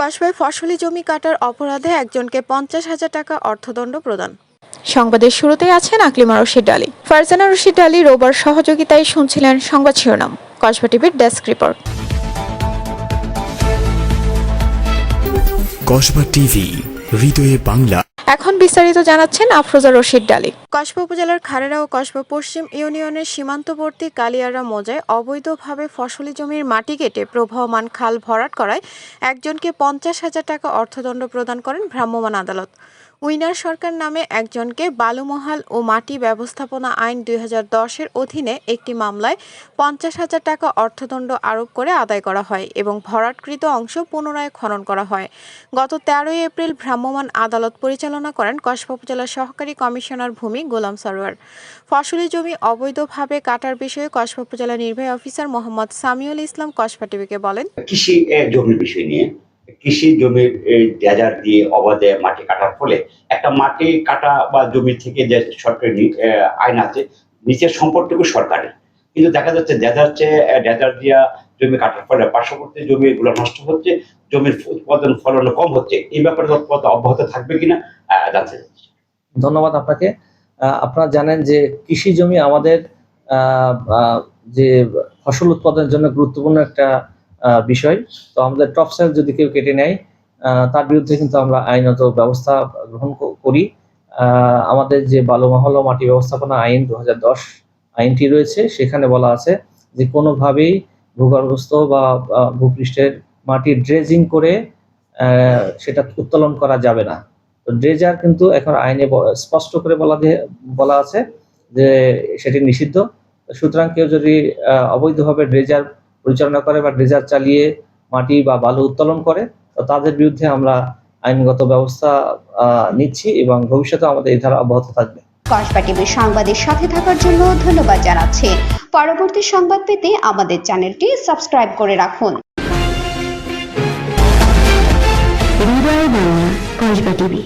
কসবায় ফসলি জমি কাটার অপরাধে একজনকে পঞ্চাশ হাজার টাকা অর্থদণ্ড প্রদান। সংবাদের শুরুতেই আছেন আকলিমা রশিদ আলী। ফারজানা রশিদ আলী রোবার সহযোগিতায় শুনছিলেন সংবাদ শিরোনাম কসবা টিভির ডেস্ক রিপোর্ট। কসবা টিভি হৃদয়ে বাংলা। এখন বিস্তারিত জানাচ্ছেন আফরোজা রশিদ ডালি। কসবা উপজেলার খারেরা ও কসবা পশ্চিম ইউনিয়নের সীমান্তবর্তী কালিয়ারা মোজায় অবৈধভাবে ফসলি জমির মাটি কেটে প্রবাহমান খাল ভরাট করায় একজনকে পঞ্চাশ হাজার টাকা অর্থদণ্ড প্রদান করেন ভ্রাম্যমাণ আদালত। উইনার সরকার নামে একজনকে বালুমহাল ও মাটি ব্যবস্থাপনা আইন দুই হাজার দশের অধীনে একটি মামলায় পঞ্চাশ হাজার টাকা অর্থদণ্ড আরোপ করে আদায় করা হয় এবং ভরাটকৃত অংশ পুনরায় খনন করা হয়। গত তেরোই এপ্রিল ভ্রাম্যমাণ আদালত পরিচালনা করেন কসবা উপজেলার সহকারী কমিশনার ভূমি গোলাম সরোয়ার। ফসলি জমি অবৈধভাবে কাটার বিষয়ে কসবা উপজেলা নির্বাহী অফিসার মোহাম্মদ সামিউল ইসলাম কসবা টিভিকে বলেন। কৃষি বিষয় নিয়ে কৃষি জমির ডেজার দিয়ে অবাধে মাটি কাটার ফলে একটা মাটি কাটা বা জমি থেকে যে সরকারি আইন আছে নিচের সম্পদটুকু সরকারের। কিন্তু দেখা যাচ্ছে ডেজার চেয়ে ডেজার দিয়া জমি কাটার ফলে পার্শ্ববর্তী জমি জমিগুলো নষ্ট হচ্ছে, জমির উৎপাদন ফলন কম হচ্ছে, এই ব্যাপারে তৎপরতা অব্যাহত থাকবে কিনা জানতে চাচ্ছি ধন্যবাদ আপনাকে। আপনারা জানেন যে কৃষি জমি আমাদের যে ফসল উৎপাদনের জন্য গুরুত্বপূর্ণ একটা বিষয়। তো আমাদের টপ সেল যদি কেউ কেটে নেয় তার বিরুদ্ধে কিন্তু আমরা আইনত ব্যবস্থা গ্রহণ করি। আমাদের যে বালুমহল মাটি ব্যবস্থাপনা আইন দু হাজার দশ আইনটি রয়েছে, সেখানে বলা আছে যে কোনোভাবেই ভূগর্ভস্থ বা ভূপৃষ্ঠের মাটি ড্রেজিং করে সেটা উত্তোলন করা যাবে না। তো ড্রেজার কিন্তু এখন আইনে স্পষ্ট করে বলা দিয়ে, বলা আছে যে সেটি নিষিদ্ধ। সুতরাং কেউ যদি অবৈধভাবে ড্রেজার পরিচালনা করে বা ড্রেজার চালিয়ে মাটি বা বালু উত্তোলন করে তো তাদের বিরুদ্ধে আমরা আইনগত ব্যবস্থা আহ, নিচ্ছি এবং ভবিষ্যতে আমাদের এই ধারা অব্যাহত থাকবে। কসবা টিভির সংবাদের সাথে থাকার জন্য ধন্যবাদ জানাচ্ছি। পরবর্তী সংবাদ পেতে আমাদের চ্যানেলটি সাবস্ক্রাইব করে রাখুন। কসবা টিভি